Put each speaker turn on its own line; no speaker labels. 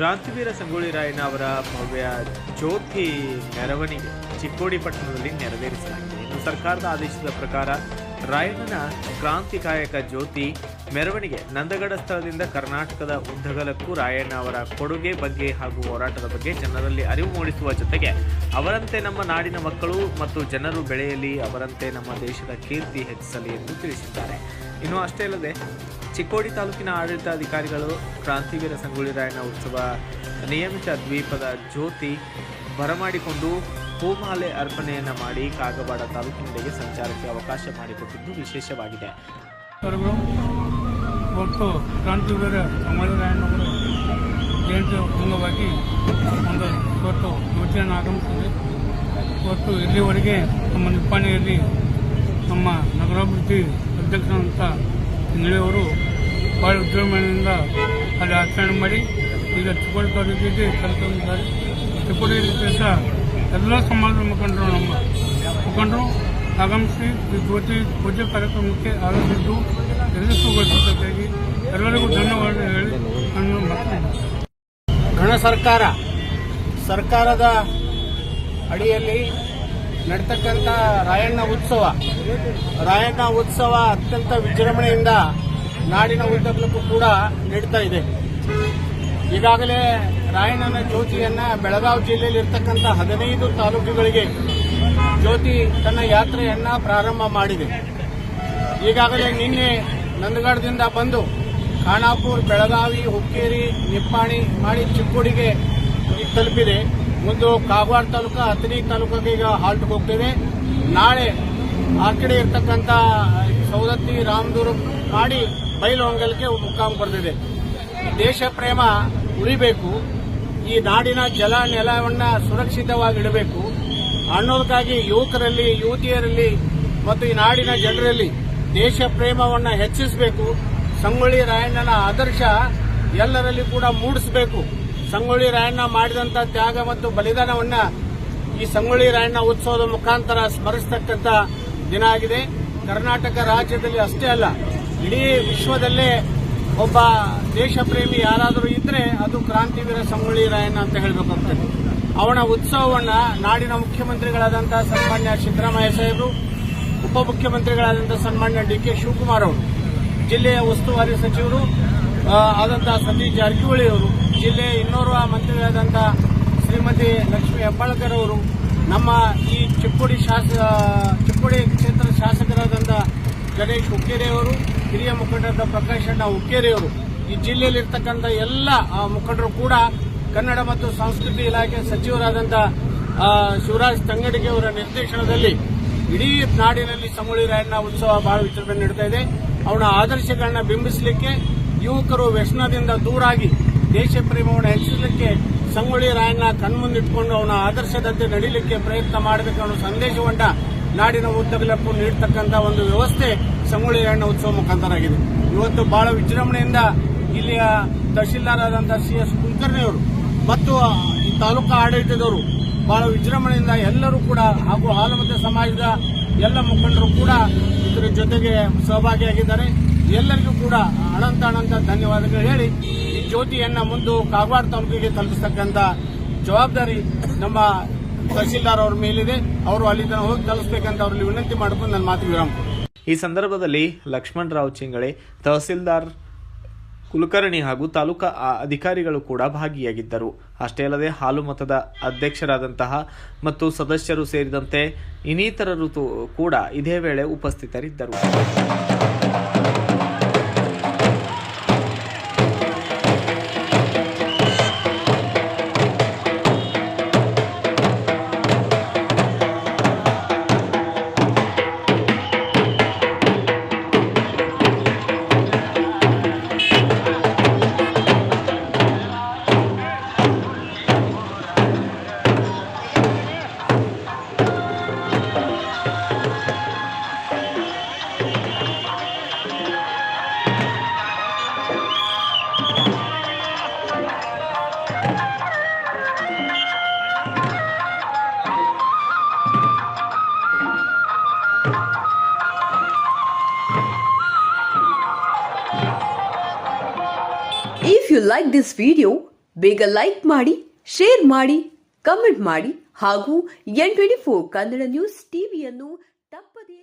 ಕ್ರಾಂತಿವೀರ ಸಂಗೊಳ್ಳಿ ರಾಯಣ್ಣ ಅವರ ಭವ್ಯ ಜ್ಯೋತಿ ಮೆರವಣಿಗೆ ಚಿಕ್ಕೋಡಿ ಪಟ್ಟಣದಲ್ಲಿ ನೆರವೇರಿಸಲಾಗಿದೆ. ಇನ್ನು ಸರ್ಕಾರದ ಆದೇಶದ ಪ್ರಕಾರ ರಾಯಣ್ಣನ ಕ್ರಾಂತಿಕಾಯಕ ಜ್ಯೋತಿ ಮೆರವಣಿಗೆ ನಂದಗಡ ಸ್ಥಳದಿಂದ ಕರ್ನಾಟಕದ ಉದ್ದಗಲಕ್ಕೂ ರಾಯಣ್ಣ ಅವರ ಕೊಡುಗೆ ಬಗ್ಗೆ ಹಾಗೂ ಹೋರಾಟದ ಬಗ್ಗೆ ಜನರಲ್ಲಿ ಅರಿವು ಮೂಡಿಸುವ ಜೊತೆಗೆ ಅವರಂತೆ ನಮ್ಮ ನಾಡಿನ ಮಕ್ಕಳು ಮತ್ತು ಜನರು ಬೆಳೆಯಲಿ, ಅವರಂತೆ ನಮ್ಮ ದೇಶದ ಕೀರ್ತಿ ಹೆಚ್ಚಿಸಲಿ ಎಂದು ತಿಳಿಸಿದ್ದಾರೆ. ಇನ್ನು ಅಷ್ಟೇ ಅಲ್ಲದೆ ಚಿಕ್ಕೋಡಿ ತಾಲೂಕಿನ ಆಡಳಿತಾಧಿಕಾರಿಗಳು ಕ್ರಾಂತಿವೀರ ಸಂಗೊಳ್ಳಿ ರಾಯಣ್ಣ ಉತ್ಸವ ನಿಯಮಿತ ದ್ವೀಪದ ಜ್ಯೋತಿ ಬರಮಾಡಿಕೊಂಡು ಹೂಮಾಲೆ ಅರ್ಪಣೆಯನ್ನು ಮಾಡಿ ಕಾಗವಾಡ ತಾಲೂಕಿನೆಡೆಗೆ ಸಂಚಾರಕ್ಕೆ ಅವಕಾಶ ಮಾಡಿಕೊಟ್ಟಿದ್ದು ವಿಶೇಷವಾಗಿದೆ.
ಒಟ್ಟು ಕ್ರಾಂತಿವೀರ ಕ್ರಾಂತಿವೀರ ಸಂಗೊಳ್ಳಿರಾಯಣ್ಣವರ ಜಯಂತಿ ಅಂಗವಾಗಿ ಒಂದು ಇವತ್ತು ಯೋಜನೆ ಆಗಮಿಸಿದೆ ಇವತ್ತು ಇಲ್ಲಿವರೆಗೆ ನಮ್ಮ ನಿಪ್ಪಾಣಿಯಲ್ಲಿ ನಮ್ಮ ನಗರಾಭಿವೃದ್ಧಿ ಅಧ್ಯಕ್ಷರಂತ ಇಂಗ್ಳಿಯವರು ಭಾಳ ವಿಜೃಂಭಣೆಯಿಂದ ಅಲ್ಲಿ ಆಚರಣೆ ಮಾಡಿ ಈಗ ಚಿಕ್ಕೋಡಿ ತಾಲೂಕಿಗೆ ಕಲ್ತಿದ್ದಾರೆ ಚಿಕ್ಕೋಡಿ ದೇಶ ಎಲ್ಲ ಸಮಾಜದ ಮುಖಂಡರು ನಮ್ಮ ಮುಖಂಡರು. ಆಗಮಿಸಿ ಈ ಜ್ಯೋತಿ ಪೂಜೆ ಕಾರ್ಯಕ್ರಮಕ್ಕೆ ಆಗಮಿಸಿದ್ದು ಯಶಸ್ವಿಗೊಳಿಸಿದ್ದಕ್ಕಾಗಿ ಎಲ್ಲರಿಗೂ ಧನ್ಯವಾದ ಹೇಳಿ ನನ್ನ ಮತ್ತೆ
ಗಣ ಸರ್ಕಾರ, ಸರ್ಕಾರದ ಅಡಿಯಲ್ಲಿ ನಡ್ತಕ್ಕಂಥ ರಾಯಣ್ಣ ಉತ್ಸವ ರಾಯಣ್ಣ ಉತ್ಸವ ಅತ್ಯಂತ ವಿಜೃಂಭಣೆಯಿಂದ ನಾಡಿನ ಉದ್ದಗಲಕ್ಕೂ ಕೂಡ ನೀಡ್ತಾ ಇದೆ. ಈಗಾಗಲೇ ರಾಯಣ್ಣನ ಜ್ಯೋತಿಯನ್ನ ಬೆಳಗಾವಿ ಜಿಲ್ಲೆಯಲ್ಲಿ ಇರ್ತಕ್ಕಂಥ ಹದಿನೈದು ತಾಲೂಕುಗಳಿಗೆ ಜ್ಯೋತಿ ತನ್ನ ಯಾತ್ರೆಯನ್ನ ಪ್ರಾರಂಭ ಮಾಡಿದೆ. ಈಗಾಗಲೇ ನಿನ್ನೆ ನಂದಗಡದಿಂದ ಬಂದು ಖಾನಾಪುರ್, ಬೆಳಗಾವಿ, ಹುಕ್ಕೇರಿ, ನಿಪ್ಪಾಣಿ ಮಾಡಿ ಚಿಕ್ಕೋಡಿಗೆ ತಲುಪಿದೆ. ಮುಂದೆ ಕಾಗವಾಡ ತಾಲೂಕು ಹತ್ತನೇ ತಾಲೂಕಿಗೆ ಈಗ ಹಾಲ್ಟ್ ಹೋಗ್ತೇವೆ ನಾಳೆ ಆ ಕಡೆ ಇರ್ತಕ್ಕಂಥ ಸವದತ್ತಿ, ರಾಮದುರ್ಗ ಮಾಡಿ ಬೈಲಹೊಂಗಲಕ್ಕೆ ಮುಕ್ಕಾಂ ಬರ್ತಿದೆ ಈ ದೇಶ ಪ್ರೇಮ ಉಳಿಬೇಕು. ಈ ನಾಡಿನ ಜಲ ನೆಲವನ್ನ ಸುರಕ್ಷಿತವಾಗಿಡಬೇಕು. ಅನ್ನೋದಕ್ಕಾಗಿ ಯುವಕರಲ್ಲಿ, ಯುವತಿಯರಲ್ಲಿ ಮತ್ತು ಈ ನಾಡಿನ ಜನರಲ್ಲಿ ದೇಶ ಪ್ರೇಮವನ್ನು ಹೆಚ್ಚಿಸಬೇಕು. ಸಂಗೊಳ್ಳಿ ರಾಯಣ್ಣನ ಆದರ್ಶ ಎಲ್ಲರಲ್ಲಿ ಕೂಡ ಮೂಡಿಸಬೇಕು. ಸಂಗೊಳ್ಳಿ ರಾಯಣ್ಣ ಮಾಡಿದಂತ ತ್ಯಾಗ ಮತ್ತು ಬಲಿದಾನವನ್ನ ಈ ಸಂಗೊಳ್ಳಿ ರಾಯಣ್ಣ ಉತ್ಸವದ ಮುಖಾಂತರ ಸ್ಮರಿಸತಕ್ಕಂತ ದಿನ ಆಗಿದೆ. ಕರ್ನಾಟಕ ರಾಜ್ಯದಲ್ಲಿ ಅಷ್ಟೇ ಅಲ್ಲ ಇಡೀ ವಿಶ್ವದಲ್ಲೇ ಒಬ್ಬ ದೇಶ ಪ್ರೇಮಿ ಯಾರಾದರೂ ಇದ್ರೆ ಅದು ಕ್ರಾಂತಿವೀರ ಸಂಗೊಳ್ಳಿ ರಾಯಣ್ಣ ಅಂತ ಹೇಳಬೇಕಾಗ್ತದೆ. ಅವನ ಉತ್ಸವವನ್ನು ನಾಡಿನ ಮುಖ್ಯಮಂತ್ರಿಗಳಾದಂಥ ಸನ್ಮಾನ್ಯ ಸಿದ್ದರಾಮಯ್ಯ ಸಾಹೇಬರು, ಉಪಮುಖ್ಯಮಂತ್ರಿಗಳಾದಂಥ ಸನ್ಮಾನ್ಯ ಡಿ ಕೆ ಶಿವಕುಮಾರ್ ಅವರು, ಜಿಲ್ಲೆಯ ಉಸ್ತುವಾರಿ ಸಚಿವರು ಆದಂಥ ಸತೀಶ್ ಜಾರಕಿಹೊಳಿ ಅವರು ಜಿಲ್ಲೆಯ ಇನ್ನೋರ್ವ ಮಂತ್ರಿಗಳಾದಂಥ ಶ್ರೀಮತಿ ಲಕ್ಷ್ಮೀ ಹೆಬ್ಬಾಳ್ಕರ್ ಅವರು, ನಮ್ಮ ಈ ಚಿಕ್ಕೋಡಿ ಶಾಸ, ಚಿಕ್ಕೋಡಿ ಕ್ಷೇತ್ರ ಶಾಸಕರಾದಂಥ ಗಣೇಶ್ ಹುಕ್ಕೇರಿ ಅವರು ಹಿರಿಯ ಮುಖಂಡರಾದ ಪ್ರಕಾಶ್ ಅಣ್ಣ ಹುಕ್ಕೇರಿಯವರು ಈ ಜಿಲ್ಲೆಯಲ್ಲಿರ್ತಕ್ಕಂಥ ಎಲ್ಲ ಮುಖಂಡರು ಕೂಡ ಕನ್ನಡ ಮತ್ತು ಸಂಸ್ಕೃತಿ ಇಲಾಖೆ ಸಚಿವರಾದಂಥ ಶಿವರಾಜ್ ತಂಗಡಿಗೆ ಅವರ ನಿರ್ದೇಶನದಲ್ಲಿ ಇಡೀ ನಾಡಿನಲ್ಲಿ ಸಂಗೊಳ್ಳಿ ರಾಯಣ್ಣ ಉತ್ಸವ ಬಹಳ ವಿಜೃಂಭಣೆ ನಡೀತಾ ಇದೆ. ಅವನ ಆದರ್ಶಗಳನ್ನ ಬಿಂಬಿಸಲಿಕ್ಕೆ ಯುವಕರು ವ್ಯಸನದಿಂದ ದೂರಾಗಿ ದೇಶ ಪ್ರೇಮವನ್ನು ಹೆಚ್ಚಿಸಲಿಕ್ಕೆ ಸಂಗೊಳ್ಳಿ ರಾಯಣ್ಣ ಕಣ್ಮುಂದಿಟ್ಕೊಂಡು ಅವನ ಆದರ್ಶದಂತೆ ನಡೀಲಿಕ್ಕೆ ಪ್ರಯತ್ನ ಮಾಡಬೇಕು ಅನ್ನೋ ಸಂದೇಶವನ್ನ ನಾಡಿನ ಉದ್ದಗಲಕ್ಕೂ ನೀಡತಕ್ಕಂಥ ಒಂದು ವ್ಯವಸ್ಥೆ ಸಂಗೊಳ್ಳಿ ರಾಯಣ್ಣ ಉತ್ಸವ ಮುಖಾಂತರ ಆಗಿದೆ ಇವತ್ತು ಬಹಳ ವಿಜೃಂಭಣೆಯಿಂದ ಇಲ್ಲಿಯ ತಹಶೀಲ್ದಾರ್ ಆದಂತಹ ಸಿ ಎಸ್ ಕುಲಕರ್ಣಿಯವರು ಮತ್ತು ಈ ತಾಲೂಕು ಆಡಳಿತದವರು ಬಹಳ ವಿಜೃಂಭಣೆಯಿಂದ ಎಲ್ಲರೂ ಕೂಡ ಹಾಗೂ ಹಾಲುಮತ ಸಮಾಜದ ಎಲ್ಲ ಮುಖಂಡರು ಕೂಡ ಇದರ ಜೊತೆಗೆ ಸಹಭಾಗಿಯಾಗಿದ್ದಾರೆ. ಎಲ್ಲರಿಗೂ ಕೂಡ ಅನಂತ ಅನಂತ ಧನ್ಯವಾದಗಳು ಹೇಳಿ, ಈ ಜ್ಯೋತಿಯನ್ನ ಮುಂದೆ ಕಾಗವಾಡ ತಾಲೂಕಿಗೆ ತಲುಪಿಸ್ತಕ್ಕಂಥ ಜವಾಬ್ದಾರಿ ನಮ್ಮ ತಹಶೀಲ್ದಾರ್ ಅವರ ಮೇಲಿದೆ. ಅವರು ಅಲ್ಲಿ ಹೋಗಿ ತಲುಪಿಸ್ಬೇಕಂತ ಅವರಲ್ಲಿ ವಿನಂತಿ ಮಾಡ್ಕೊಂಡು ನನ್ನ ಮಾತು ವಿರಾಮ.
ಈ ಸಂದರ್ಭದಲ್ಲಿ ಲಕ್ಷ್ಮಣ್ ರಾವ್ ಚಿಂಗಳೆ ತಹಸೀಲ್ದಾರ್ ಕುಲಕರ್ಣಿ ಹಾಗೂ ತಾಲೂಕಾ ಅಧಿಕಾರಿಗಳು ಕೂಡ ಭಾಗಿಯಾಗಿದ್ದರು. ಅಷ್ಟೇ ಅಲ್ಲದೆ ಹಾಲು ಮತದ ಅಧ್ಯಕ್ಷರಾದಂತಹ ಮತ್ತು ಸದಸ್ಯರು ಸೇರಿದಂತೆ ಇನ್ನಿತರರು ಕೂಡ ಇದೇ ವೇಳೆ ಉಪಸ್ಥಿತರಿದ್ದರು.
If ದಿಸ್ ವಿಡಿಯೋ ಬೇಗ ಲೈಕ್ ಮಾಡಿ ಶೇರ್ ಮಾಡಿ ಕಮೆಂಟ್ ಮಾಡಿ ಹಾಗೂ N twenty four Kannada news ಟಿವಿಯನ್ನು ತಪ್ಪದೇ